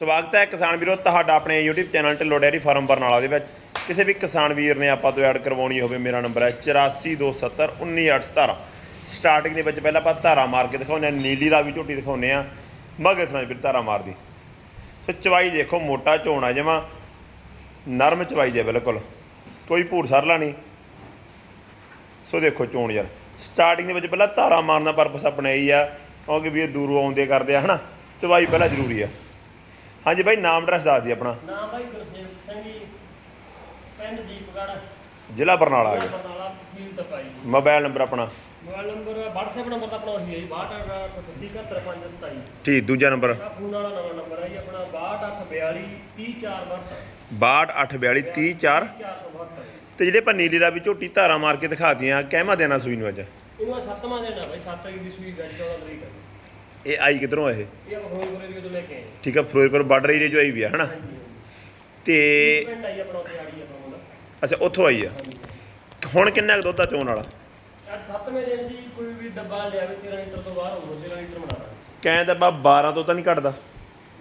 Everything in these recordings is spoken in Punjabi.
ਸਵਾਗਤ ਹੈ ਕਿਸਾਨ ਵੀਰੋ, ਤੁਹਾਡਾ ਆਪਣੇ YouTube channel Dhillon dairy farm Barnala ਦੇ ਵਿੱਚ। ਕਿਸੇ ਵੀ ਕਿਸਾਨ ਵੀਰ ਨੇ ਆਪਾਂ ਤੋਂ ਐਡ ਕਰਵਾਉਣੀ ਹੋਵੇ, ਮੇਰਾ ਨੰਬਰ ਹੈ 8427191817 ਸਟਾਰਟਿੰਗ ਦੇ ਵਿੱਚ ਪਹਿਲਾਂ ਆਪਾਂ ਧਾਰਾ ਮਾਰ ਕੇ ਦਿਖਾਉਂਦੇ ਹਾਂ, ਨੀਲੀ ਰਾਵੀ ਝੋਟੀ ਦਿਖਾਉਂਦੇ ਆ ਮਗਰ ਸੁਣਾ ਫਿਰ ਧਾਰਾ ਮਾਰਦੀ। ਸੋ ਚਵਾਈ ਦੇਖੋ, ਮੋਟਾ ਝੋਣਾ ਜਮਾ, ਨਰਮ ਚਵਾਈ ਜੇ ਬਿਲਕੁਲ। ਕੋਈ ਭੂਰ ਸਰਲਾ ਨਹੀਂ। ਸੋ ਦੇਖੋ ਚੋਣ ਯਾਰ। ਸਟਾਰਟਿੰਗ ਦੇ ਵਿੱਚ ਪਹਿਲਾਂ ਧਾਰਾ ਮਾਰਨ ਦਾ ਪਰਪਸ ਆਪਣਾ ਇਹੀ ਆ, ਕਿਉਂਕਿ ਵੀ ਇਹ ਦੂਰੋਂ ਆਉਂਦੇ ਕਰਦੇ ਆ, ਹਨਾ? ਚਵਾਈ ਪਹਿਲਾਂ ਜ਼ਰੂਰੀ ਆ। ਹਾਂਜੀ ਬਾਈ ਨਾਮ ਐਡਰੈਸ ਦੱਸ ਦੀ ਆਪਣਾ। ਨਾਮ ਭਾਈ ਗੁਰਸੇਵ ਸਿੰਘ ਜੀ ਪਿੰਡ ਦੀਪਗੜ੍ਹ। ਜ਼ਿਲ੍ਹਾ ਬਰਨਾਲਾ ਆ ਗਿਆ। ਬਰਨਾਲਾ ਤਹਿਸੀਲ ਤਪਾਈ। ਮੋਬਾਈਲ ਨੰਬਰ ਆਪਣਾ। ਮੋਬਾਈਲ ਨੰਬਰ WhatsApp ਨੰਬਰ ਤਾਂ ਆਪਣਾ ਉਹੀ ਹੈ ਜੀ 62737527 ਠੀਕ ਦੂਜਾ ਨੰਬਰ। ਆ ਫੋਨ ਵਾਲਾ ਨਵਾਂ ਨੰਬਰ ਹੈ ਜੀ ਆਪਣਾ 6242 30472 62842304 472 ਤੇ ਜਿਹੜੇ ਆਪਾਂ ਨੀਲੀ ਰਾਵੀ ਝੋਟੀ ਧਾਰਾ ਮਾਰ ਕੇ ਦਿਖਾਤੀਆਂ ਕਹਿਮਾ ਦੇਣਾ ਸੂਈ ਨੂੰ ਅੱਜ? ਇਹਨੂੰ ਆਹ ਸੱਤਵਾਂ ਦਿਨ ਆ ਭਾਈ 7 ਤਰੀਕ ਦੀ ਸੂਈ ਗੱਜ 14 ਤਰੀਕ। ਇਹ ਆਈ ਕਿਧਰੋਂ ਇਹ? ਇਹ ਆਪਾਂ ਹੋਈ ਗੁਰੇ ਤੋਂ ਲੈ ਕੇ ਆਏ। ਠੀਕ ਆ ਫਿਰੋਜ਼ਪੁਰ ਬਾਰਡਰ ਏਰੀਆ ਚੋਂ ਆਈ ਵੀ ਆ ਹਨਾ? ਤੇ ਪਿੰਡ ਆਈ ਆਪਣਾ ਉੱਥੇ ਆੜੀ ਆਪਣਾ ਮੁੰਡਾ ਅੱਛਾ ਉੱਥੋਂ ਆਈ ਆ। ਹੁਣ ਕਿੰਨਾ ਕੁ ਦੁੱਧ ਆ ਚੋਣ ਵਾਲਾ? ਅੱਜ ਸੱਤਵੇਂ ਦਿਨ ਜੀ ਕੋਈ ਵੀ ਡੱਬਾ ਲਿਆਵੇ 13 ਲੀਟਰ ਤੋਂ ਬਾਹਰ ਹੋਊਗਾ 13 ਲੀਟਰ ਬਣਾ ਦਾਂਗੇ। ਕਹਿੰਦਾ ਬਾ 12 ਤੋਂ ਤਾਂ ਨਹੀਂ ਘਟਦਾ।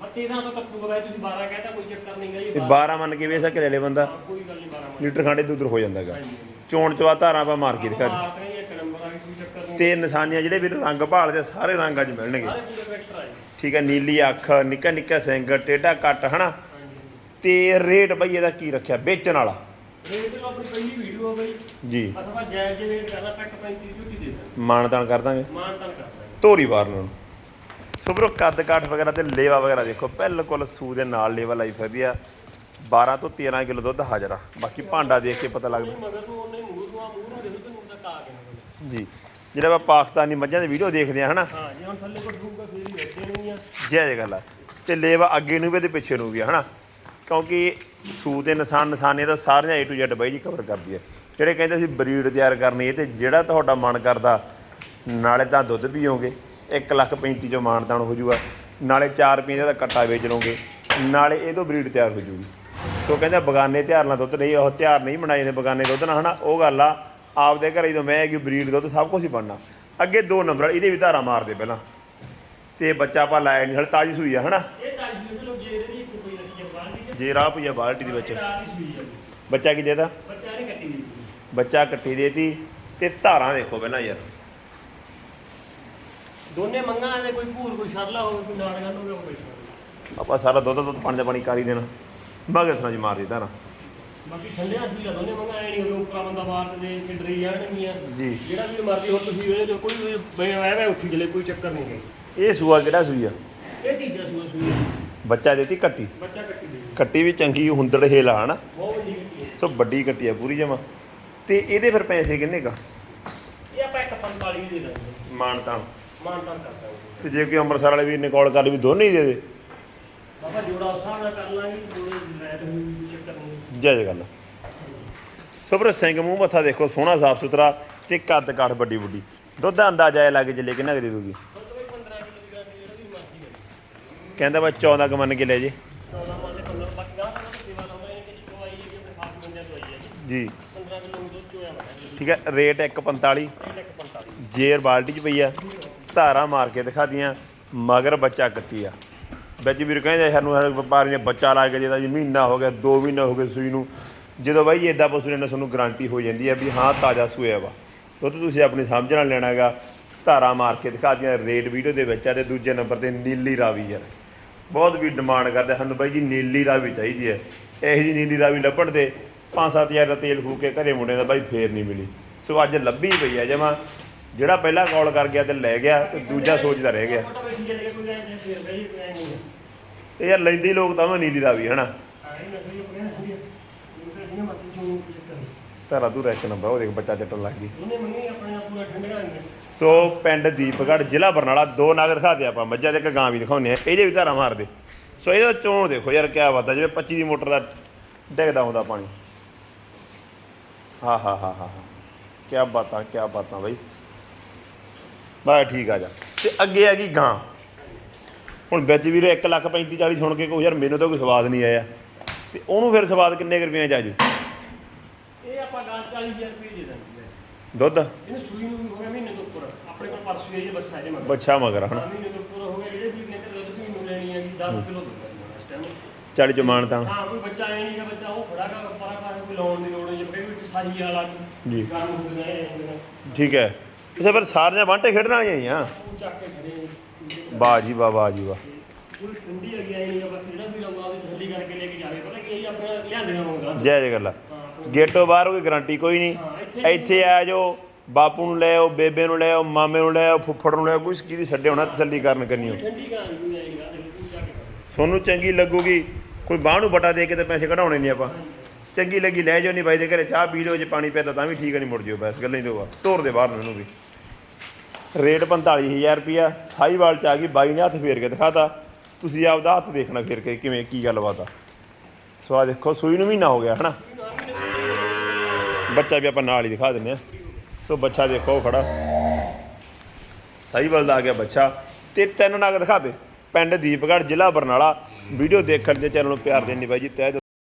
ਪਰ 13 ਤੋਂ ਕੱਟੂਗਾ ਬਾਈ ਤੁਸੀਂ 12 ਕਹਿੰਦਾ ਕੋਈ ਚੱਕਰ ਨਹੀਂ ਗਾ ਜੀ ਇਹ 12 ਮੰਨ ਕੇ ਵੇਸਾ ਕਿ ਲੈ ਲੇ ਬੰਦਾ। ਹਾਂ, ਕੋਈ ਗੱਲ ਨਹੀਂ 12 ਮਿੰਟ ਲੀਟਰ ਖਾਂਡੇ ਦੁੱਧ ਹੋ ਜਾਂਦਾਗਾ ਹਾਂਜੀ ਚੋਣ ਚਵਾ ਧਾਰਾ ਆਪਾਂ ਮਾਰ ਕੇ ਦਿਖਾ ਦੀ ਮਾਰਦੇ ਨੇ ਇੱਕ ਨੰਬਰ ਆ ਕੋਈ ਚੱਕਰ ਨਹੀਂ ਤੇ ਨਿਸ਼ਾਨੀਆਂ ਜਿਹੜੇ ਵੀ ਰੰਗ ਭਾਲਦੇ ਆ, ਸਾਰੇ ਰੰਗ ਅੱਜ ਮਿਲਣਗੇ। ਸਾਰੇ ਪੂਰੇ ਟਰੈਕਟਰ ਆਏ ਠੀਕ ਹੈ ਨੀਲੀ ਅੱਖ ਨਿੱਕਾ ਨਿੱਕਾ ਸਿੰਘ ਟੇਢਾ ਕੱਟ ਹਨਾ? ਤੇ ਰੇਟ ਬਈ ਇਹਦਾ ਕੀ ਰੱਖਿਆ? ਵੇਚਣ ਵਾਲਾ। ਰੇਟ ਲੋ ਆਪਣੀ ਪਹਿਲੀ ਵੀਡੀਓ ਆ ਬਈ। ਜੀ। ਅਥਵਾ ਜਾਇਜ਼ ਜੇ ਰੇਟ ਕਰਨਾ ਪੈਕ 35 ਝੂਟੀ ਦੇ ਦਾਂ ਮਾਨਦਾਨ ਕਰ ਦਾਂਗੇ। ਮਾਨ ਕਰਦਾ ਧੋਰੀ ਬਾਰ ਨੂੰ। ਸੁਬਰੋ ਕੱਦ ਕਾਠ ਵਗੈਰਾ ਤੇ ਲੇਵਾ ਵਗੈਰਾ ਦੇਖੋ। ਬਿਲਕੁਲ ਸੂ ਦੇ ਨਾਲ ਲੇਵਾ ਲਾਈ ਫਿਰਦੀ ਆ। 12 ਤੋਂ 13 ਕਿਲੋ ਦੁੱਧ ਹਾਜ਼ਰ ਆ। ਬਾਕੀ ਭਾਂਡਾ ਦੇਖ ਕੇ ਪਤਾ ਲੱਗਦਾ। ਮਗਰ ਤੋਂ ਉਹਨੇ ਮੂੰਹ ਤੋਂ ਆ ਮੂੰਹ ਨੂੰ ਦੇਖੋ ਤੈਨੂੰ ਤੱਕ ਆ ਗਿਆ। ਜੀ। ਜਿਹੜਾ ਆਪਾਂ ਪਾਕਿਸਤਾਨੀ ਮੱਝਾਂ ਦੀ ਵੀਡੀਓ ਦੇਖਦੇ ਆ ਹਨਾ? ਹਾਂ ਜੇ ਹੁਣ ਥੱਲੇ ਕੋ ਠੂਗਾ ਫੇਰ ਹੀ ਵੇਚੇ ਨਹੀਂ ਆ। ਜੈ ਜੈ ਗੱਲ ਆ। ਤੇ ਲੇਵਾ ਅੱਗੇ ਨੂੰ ਵੀ ਤੇ ਪਿੱਛੇ ਨੂੰ ਵੀ ਆ ਹਨਾ? ਕਿਉਂਕਿ ਸੂ ਦੇ ਨਿਸ਼ਾਨ ਨਿਸ਼ਾਨੇ ਤਾਂ ਸਾਰੀਆਂ A to Z ਬਾਈ ਜੀ ਕਵਰ ਕਰਦੀ ਹੈ ਜਿਹੜੇ ਕਹਿੰਦੇ ਸੀ ਬਰੀਡ ਤਿਆਰ ਕਰਨੀ ਹੈ ਤੇ ਜਿਹੜਾ ਤੁਹਾਡਾ ਮਨ ਕਰਦਾ ਨਾਲੇ ਤਾਂ ਦੁੱਧ ਪੀਓਗੇ 1 ਲੱਖ 35 ਚੋਂ ਮਾਨਦਾਨ ਹੋ ਜਾਊਗਾ ਨਾਲੇ 4 ਰੁਪਏ ਦਾ ਕੱਟਾ ਵੇਚ ਲਓਗੇ ਨਾਲੇ ਇਹ ਤੋਂ ਬਰੀਡ ਤਿਆਰ ਹੋ ਜਾਊਗੀ ਸੋ ਕਹਿੰਦਾ ਬਗਾਨੇ ਤਿਉਹਾਰ ਨਾਲ ਦੁੱਧ ਨਹੀਂ ਉਹ ਤਿਉਹਾਰ ਨਹੀਂ ਬਣਾਏ ਨੇ ਬਗਾਨੇ ਦੁੱਧ ਨਾਲ ਹਨਾ? ਉਹ ਗੱਲ ਆ। ਆਪਦੇ ਘਰੇ ਜਦੋਂ ਮੈਂ ਹੈਗੀ ਬਰੀਡ ਦੁੱਧ ਸਭ ਕੁਝ ਹੀ ਬਣਨਾ। ਅੱਗੇ ਦੋ ਨੰਬਰ ਇਹਦੇ ਵੀ ਧਾਰਾ ਮਾਰਦੇ ਪਹਿਲਾਂ। ਤੇ ਬੱਚਾ ਆਪਾਂ ਲਾਇਆ ਨਹੀਂ ਹਲ ਤਾਜੀ ਸੂਈ ਆ ਹਨਾ? ਇਹ ਜੀ ਚਲੋ ਜੇ ਇਹਦੀ ਇੱਥੇ ਕੋਈ ਰੱਖੀ ਬਾਹਰ ਦੀ ਜੇ ਰਾਹ ਪਈਆ ਬਾਲਟੀ ਦੇ ਵਿੱਚ। ਦੀ ਬੱਚਾ ਕੀ ਦੇਦਾ ਬੱਚਾ ਕੱਟੀ ਦੀ ਬੱਚਾ ਕੱਟੀ ਦੇਤੀ। ਤੇ ਧਾਰਾਂ ਦੇਖੋ ਪਹਿਲਾਂ ਯਾਰ। ਦੋਨੇ ਮੰਗਾਂ ਦੇ ਕੋਈ ਭੂਰ ਕੋਈ ਸ਼ਰਲਾ ਹੋਵੇ ਕੋਈ ਨਾੜ ਗੱਲ ਹੋਵੇ ਉਹ ਬੈਠਾ ਆਪਾਂ ਸਾਰਾ ਦੁੱਧ ਦੁੱਧ ਪਾਣੀ ਦਾ ਪਾਣੀ ਕਰ ਦੇਣਾ। ਮਗਰ ਸੁਣਾ ਜੀ ਮਾਰਦੀ ਧਾਰਾਂ? ਬਾਕੀ ਠੰਡਿਆਂ ਸੀ ਦੋਨੇ ਮੰਗਾ ਐ ਨਹੀਂ ਹੋਵੇ ਉੱਪਰ ਬੰਦਾ ਬਾਹਰ ਦੇ ਕਿ ਡਰੀ ਜਾਣਗੀਆਂ ਜੀ। ਜਿਹੜਾ ਵੀ ਮਰਜ਼ੀ ਹੁਣ ਤੁਸੀਂ ਇਹਦੇ ਚੋਂ ਕੋਈ ਵੀ ਬੈ ਆਇਆ ਉੱਠੀ ਜਲੇ ਕੋਈ ਚੱਕਰ ਨਹੀਂ ਹੈ ਇਹ ਸੂਆ ਕਿਹੜਾ ਸੂਈ ਆ? ਇਹ ਚੀਜ਼ਾਂ ਸੂਆ ਸੂਈ ਬੱਚਾ ਦੇਤੀ ਕੱਟੀ? ਬੱਚਾ ਕੱਟੀ ਦੇ। ਕੱਟੀ ਵੀ ਚੰਗੀ ਹੁੰਦੜ ਹੇਲਾ ਹਨਾ? ਬਹੁਤ ਵੱਡੀ ਕੱਟੀ ਹੈ ਸੋ ਵੱਡੀ ਕੱਟੀ ਆ ਪੂਰੀ ਜਮਾ। ਤੇ ਇਹਦੇ ਫਿਰ ਪੈਸੇ ਕਿੰਨੇ ਕਾ? ਇਹ ਆਪਾਂ ਇੱਕ 45 ਦੇ ਦਾਂਗੇ। ਮਾਨਤਾਨ ਮਾਨ ਤਾਂ ਕਰ ਦਾਂਗੇ। ਤੇ ਜੇ ਕੋਈ ਅੰਮ੍ਰਿਤਸਰ ਵਾਲੇ ਵੀਰ ਨੇ ਕਾਲ ਕਰ ਲਈ ਵੀ ਦੋਨੇ ਹੀ ਦੇ ਦੇ। ਬਾਬਾ ਜੋੜਾ ਉਸ ਹਿਸਾਬ ਨਾਲ ਕਰ ਲਾਂਗੇ ਜੋੜੇ ਲੈ ਤੇ ਕੋਈ ਚੱਕਰ ਨਹੀਂ ਜੈ ਜੈ ਗੱਲ। ਸੁਭਰ ਸਿੰਘ ਮੂੰਹ ਮੱਥਾ ਦੇਖੋ, ਸੋਹਣਾ ਸਾਫ਼ ਸੁਥਰਾ ਤੇ ਕੱਦ ਕਾਠ ਵੱਡੀ ਵੱਡੀ ਦੁੱਧ ਦਾ ਅੰਦਾਜ਼ਾ ਇਹ ਲੱਗ ਜਲੇ ਕਿੰਨਾ ਕੁ ਦੇ ਦੂਗੀ। ਕਹਿੰਦਾ ਬਾ 14 ਕ ਮੰਨ ਕੇ ਲੈ ਜੇ। ਜੀ। ਠੀਕ ਹੈ, ਰੇਟ 145 ਇੱਕ 45 ਜੇਰ ਬਾਲਟੀ ਚ ਪਈ ਆ। ਧਾਰਾ ਮਾਰ ਕੇ ਦਿਖਾ ਦੀਆਂ ਮਗਰ ਬੱਚਾ ਕੱਟੀ ਆ। ਵਿੱਚ ਵੀਰ ਕਹਿੰਦੇ ਸਾਨੂੰ ਹਰ ਵਪਾਰੀ ਨੇ ਬੱਚਾ ਲਾ ਕੇ ਦੇਦਾ ਜੀ, ਮਹੀਨਾ ਹੋ ਗਿਆ 2 ਮਹੀਨਾ ਹੋ ਗਏ ਸੂਈ ਨੂੰ। ਜਦੋਂ ਬਾਈ ਇਦਾਂ ਪਸ਼ੂ ਨੇ ਸਾਨੂੰ ਗਾਰੰਟੀ ਹੋ ਜਾਂਦੀ ਹੈ ਵੀ ਹਾਂ, ਤਾਜ਼ਾ ਸੂਇਆ ਵਾ। ਦੁੱਧ ਤੁਸੀਂ ਆਪਣੀ ਸਮਝ ਨਾਲ ਲੈਣਾ ਹੈਗਾ। ਧਾਰਾ ਮਾਰ ਕੇ ਦਿਖਾਦੀਆਂ ਰੇਟ ਵੀਡੀਓ ਦੇ ਵਿੱਚ ਆ ਤੇ ਦੂਜੇ ਨੰਬਰ ਤੇ ਨੀਲੀ ਰਾਵੀ ਯਾਰ ਬਹੁਤ ਵੀ ਡਿਮਾਂਡ ਕਰਦੇ, ਸਾਨੂੰ ਬਾਈ ਜੀ ਨੀਲੀ ਰਾਵੀ ਚਾਹੀਦੀ ਹੈ। ਇਹੋ ਜੀ ਨੀਲੀ ਰਾਵੀ ਲੱਭਣ ਤੇ 5-7000 ਦਾ ਤੇਲ ਫੂਕ ਕੇ ਘਰੇ ਮੁੰਡੇ ਦਾ ਬਾਈ ਫੇਰ ਨਹੀਂ ਮਿਲੀ। ਸੋ ਅੱਜ ਲੱਭੀ ਪਈ ਆ ਜਮਾ। ਜਿਹੜਾ ਪਹਿਲਾਂ ਕਾਲ ਕਰ ਗਿਆ ਤੇ ਲੈ ਗਿਆ ਤੇ ਦੂਜਾ ਸੋਚਦਾ ਰਹਿ ਗਿਆ। ਕੋਈ ਫੇਰ ਬਈ ਕੋਈ ਨਹੀਂ ਤੇ ਯਾਰ ਲੈਂਦੇ ਲੋਕ ਤਾਂ ਉਹ ਨੀਲੀ ਰਾਵੀ ਹਨਾ? ਆਏ ਨਾ ਕੋਈ ਨਹੀਂ ਮੱਤੀ ਚੋਂ ਤੂੰ ਰੈਕ ਨੰਬਰ ਉਹ ਦੇਖ ਬੱਚਾ ਚੱਟਣ ਲੱਗ ਗਈ। ਉਹਨੇ ਮੰਗੀ ਆਪਣੇ ਆਪ ਪੂਰਾ ਠੰਡਾ ਹੋਇਆ ਸੋ ਪਿੰਡ ਦੀਪਗੜ੍ਹ ਜ਼ਿਲ੍ਹਾ ਬਰਨਾਲਾ ਦੋ ਨਾਗ ਦਿਖਾਦੇ ਆਪਾਂ। ਮੱਝਾਂ ਤੇ ਇੱਕ ਗਾਂ ਵੀ ਦਿਖਾਉਂਦੇ ਆ ਇਹਦੇ ਵੀ ਧਾਰਾ ਮਾਰਦੇ ਸੋ ਇਹਦਾ ਚੋਣ ਦੇਖੋ ਯਾਰ ਕਿਆ ਬਾਤ ਜਿਵੇਂ 25 ਦੀ ਮੋਟਰ ਦਾ ਡਿੱਗਦਾ ਹੁੰਦਾ ਪਾਣੀ। ਹਾਂ ਹਾਂ ਹਾਂ ਹਾਂ। ਕਿਆ ਬਾਤਾਂ ਕਿਆ ਬਾਤਾਂ ਬਈ। ਬਸ ਠੀਕ ਆ ਜਾ। ਤੇ ਅੱਗੇ ਆ ਗਈ ਗਾਂ। ਹੁਣ ਵਿੱਚ ਵੀਰੇ 1 ਲੱਖ 35 40 ਸੁਣ ਕੇ ਕੋਈ ਯਾਰ ਮੈਨੂੰ ਤਾਂ ਕੋਈ ਸਵਾਦ ਨਹੀਂ ਆਇਆ। ਤੇ ਉਹਨੂੰ ਫਿਰ ਸਵਾਦ ਕਿੰਨੇ ਕੁ ਰੁਪਏ ਚ ਆਜੂ ਇਹ ਆਪਾਂ ਗਾਂ 40000 ਰੁਪਏ ਦੇ ਦਿੰਦੇ ਦੁੱਧ? ਇਹਨੂੰ ਸੂਈ ਨੂੰ ਵੀ ਹੋ ਗਿਆ ਮਹੀਨੇ ਤੋਂ ਉੱਪਰ। ਆਪਣੇ ਕੋਲ ਪਰਸੋਂ ਹੀ ਇਹ ਬੱਸ ਜੇ ਮਗਰ। ਬੱਚਾ ਮਗਰ ਹਨਾ। ਮਹੀਨੇ ਤੋਂ ਉੱਪਰ ਹੋ ਗਿਆ ਜਿਹੜੇ ਵੀ ਨੇ ਤੇ ਦੁੱਧ ਵੀ ਨੂੰ ਲੈਣੀ ਹੈਗੀ 10 ਕਿਲੋ ਦੁੱਧ ਹੈ 40 ਚ ਮਾਨਤਾ ਹਾਂ ਕੋਈ ਬੱਚਾ ਐ ਨਹੀਂ ਕਿ ਬੱਚਾ ਉਹ ਖੜਾ ਕਰ ਪਰਾਂ ਪਾਸੇ ਕੋਈ ਲਾਉਣ ਦੀ ਲੋੜ ਨਹੀਂ ਜੇ ਕੋਈ ਵੀ ਸਾਹੀ ਵਾਲਾ ਜੀ। ਗਰਮ ਹੁੰਦੇ ਨੇ। ਠੀਕ ਹੈ। ਅੱਛਾ ਫਿਰ ਸਾਰੀਆਂ ਵਾਂਟੇ ਖੇਡਣ ਵਾਲੀਆਂ ਹੀ ਆ। ਚੱਕ ਕੇ ਖੜੇ। ਵਾਹ ਜੀ ਵਾਹ ਵਾਹ ਜੀ ਵਾਹ। ਕੋਈ ਠੰਡੀ ਹੈਗੀ ਐ ਨਹੀਂ ਕਿ ਬਸ ਜਿਹੜਾ ਵੀ ਲਾਉਂਦਾ ਉਹਦੀ ਥੱਲੀ ਕਰਕੇ ਲੈ ਕੇ ਜਾਵੇ ਪਤਾ ਕੀ ਇਹ ਆਪਣੇ ਲਿਆਂਦੀਆਂ ਮੰਗਦਾ ਜੈ ਜੈ ਗੱਲ ਆ ਗੇਟੋਂ ਬਾਹਰ ਕੋਈ ਗਾਰੰਟੀ ਕੋਈ ਨਹੀਂ। ਇੱਥੇ- ਇੱਥੇ ਆ ਜੋ ਬਾਪੂ ਨੂੰ ਲੈ ਆਓ ਬੇਬੇ ਨੂੰ ਲੈ ਆਓ ਮਾਮੇ ਨੂੰ ਲੈ ਆਓ ਫੁੱਫੜ ਨੂੰ ਲੈ ਆਓ ਕੋਈ ਸਕੀਦੀ ਛੱਡੇ ਹੋਣਾ ਤਸੱਲੀ ਕਰਨ ਕਰਨੀ ਹੋ ਤੁਹਾਨੂੰ ਚੰਗੀ ਲੱਗੂਗੀ ਕੋਈ ਬਾਹ ਨੂੰ ਬਟਾ ਦੇ ਕੇ ਤੇ ਪੈਸੇ ਕਢਾਉਣੇ ਨਹੀਂ ਆਪਾਂ। ਚੰਗੀ ਲੱਗੀ ਲੈ ਜਾਓ ਨਹੀਂ ਬਾਈ ਦੇ ਘਰੇ ਚਾਹ ਪੀ ਲਓ ਜੇ ਪਾਣੀ ਪਿਆਦਾ ਤਾਂ ਵੀ ਠੀਕ ਨਹੀਂ ਮੁੜ ਜਿਓ ਬਸ ਗੱਲਾਂ ਹੀ ਦੋ ਤੋਰ ਦੇ ਬਾਹਰ ਨੂੰ ਵੀ। ਰੇਟ 45000 ਰੁਪਿਆ ਸਾਈਵਾਲ ਚ ਆ ਗਈ, ਬਾਈ ਨੇ ਹੱਥ ਫੇਰ ਕੇ ਦਿਖਾਤਾ। ਤੁਸੀਂ ਆਪਦਾ ਹੱਥ ਦੇਖਣਾ ਫੇਰ ਕੇ ਕਿਵੇਂ, ਕੀ ਗੱਲਬਾਤ ਆ। ਸੋ ਆ ਦੇਖੋ, ਸੂਈ ਨੂੰ ਮਹੀਨਾ ਹੋ ਗਿਆ, ਹਨਾ? ਬੱਚਾ ਵੀ ਆਪਾਂ ਨਾਲ ਹੀ ਦਿਖਾ ਦਿੰਨੇ ਆ। ਸੋ ਬੱਚਾ ਦੇਖੋ ਖੜਾ। ਸਾਈਵਾਲ ਦਾ ਆ ਗਿਆ ਬੱਚਾ। ਤੇ ਤਿੰਨ ਨਗ ਦਿਖਾ ਦੇ। ਪਿੰਡ ਦੀਪਗੜ੍ਹ, ਜ਼ਿਲ੍ਹਾ ਬਰਨਾਲਾ। ਵੀਡੀਓ ਦੇਖਣ ਦੇ ਚੈਨਲ ਨੂੰ ਪਿਆਰ ਦੇਣੀ ਬਾਈ ਜੀ, ਤਹਿ